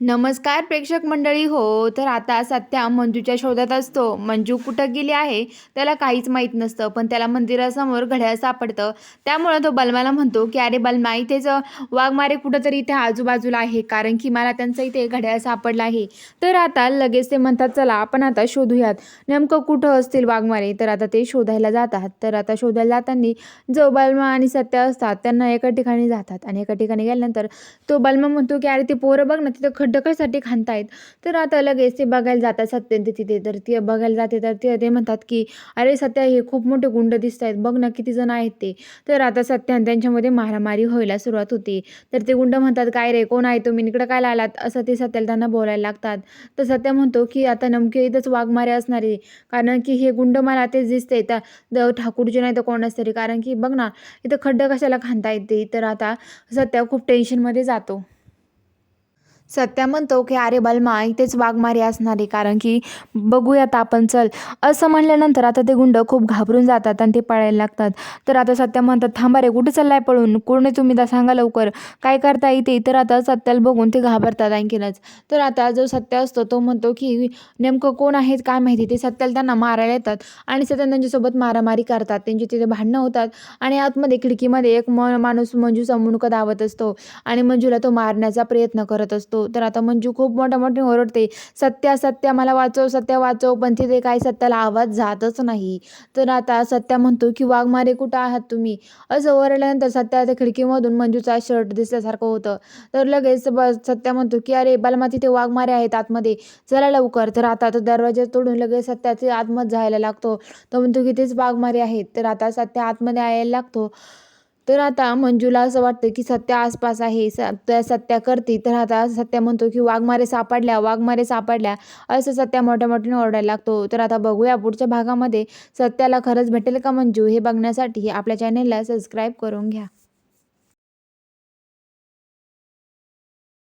नमस्कार प्रेक्षक मंडळी. हो तर आता सत्या मंजूच्या शोधात असतो. मंजू कुठं गेली आहे? त्याला काहीच माहीत नसतं पण त्याला मंदिरासमोर घड्याळ सापडतं. त्यामुळं तो बलमाला म्हणतो की अरे बलमा इथेच वाघमारे कुठंतरी इथे आजूबाजूला आहे. कारण की मला त्यांचं इथे घड्याळ सापडलं आहे. तर आता लगेच ते म्हणतात चला आपण आता शोधूयात. नेमकं कुठं असतील वाघमारे? तर आता ते शोधायला जातात. तर आता शोधायला जाताना जो बलमा आणि सत्या असतात त्यांना एका ठिकाणी जातात. आणि एका ठिकाणी गेल्यानंतर तो बलमा म्हणतो की अरे ते पोरं बघ ना तिथं खड्डं कशासाठी तर आता लगेच ते बघायला जातात सत्य तिथे. तर ते बघायला जाते तर ते ते म्हणतात की अरे सत्या हे खूप मोठे गुंड दिसत आहेत बघ ना किती जण आहेत ते. तर आता सत्यान आणि त्यांच्यामध्ये मारामारी व्हायला सुरुवात होते. तर ते गुंड म्हणतात काय रे कोण आहे तुम्ही? इकडं काय लालात असं ते सत्याला त्यांना बोलायला लागतात. तर सत्या म्हणतो की आता नमके इथंच वाघमारे असणारे कारण की हे गुंड मला तेच दिसते तर द ठाकूरजी नाही तर कोणाच तरी कारण की बघ ना इथं खड्डं कशाला खाणता येते तर आता सत्या खूप टेन्शनमध्ये जातो. सत्या म्हणतो की अरे बलमा इथेच वाघमारी असणार आहे कारण की बघूयात आपण चल. असं म्हणल्यानंतर आता ते गुंड खूप घाबरून जातात आणि ते पळायला लागतात. तर आता सत्या म्हणतात थांबा रे कुठे चाललाय पळून? कोणी तुम्ही दा सांगा लवकर. काय करता येते तर आता सत्याला बघून ते घाबरतात आणखीनच. तर आता जो सत्य असतो तो म्हणतो की नेमकं कोण आहेत काय माहिती? ते सत्याला त्यांना मारायला येतात आणि सत्या त्यांच्यासोबत मारामारी करतात. त्यांची तिथे भांडणं होतात आणि आतमध्ये खिडकीमध्ये एक म माणूस मंजूचा मुणकं धावत असतो आणि मंजूला तो मारण्याचा प्रयत्न करत असतो. तर आता मंजू खूप मोठ्या मोठे ओरडते सत्या सत्या मला वाचव सत्या वाचव पण तिथे काही सत्याला आवाज जातच नाही. तर आता सत्या म्हणतो की वाघमारे कुठं आहात तुम्ही? असं ओरडल्यानंतर सत्या त्या खिडकीमधून मंजूचा शर्ट दिसल्यासारखं होतं. तर लगेच ब सत्या म्हणतो की अरे बालमा तिथे वाघमारे आहेत आतमध्ये. चला लवकर. तर आता तो दरवाजा तोडून लगेच सत्याचे आतमध्ये जायला लागतो. तो म्हणतो की तेच वाघमारे आहेत. तर आता सत्या आतमध्ये यायला लागतो. तर आता मंजूला असं वाटतं की सत्या आसपास आहे सत्या सत्या करते. तर आता सत्या म्हणतो की वाघमारे सापडल्या वाघमारे सापडल्या असं सत्या मोठ्या मोठ्याने ओरडायला लागतो. तर आता बघूया पुढच्या भागामध्ये सत्याला खरंच भेटेल का मंजू हे बघण्यासाठी. आपल्या चॅनेलला सबस्क्राईब करून घ्या.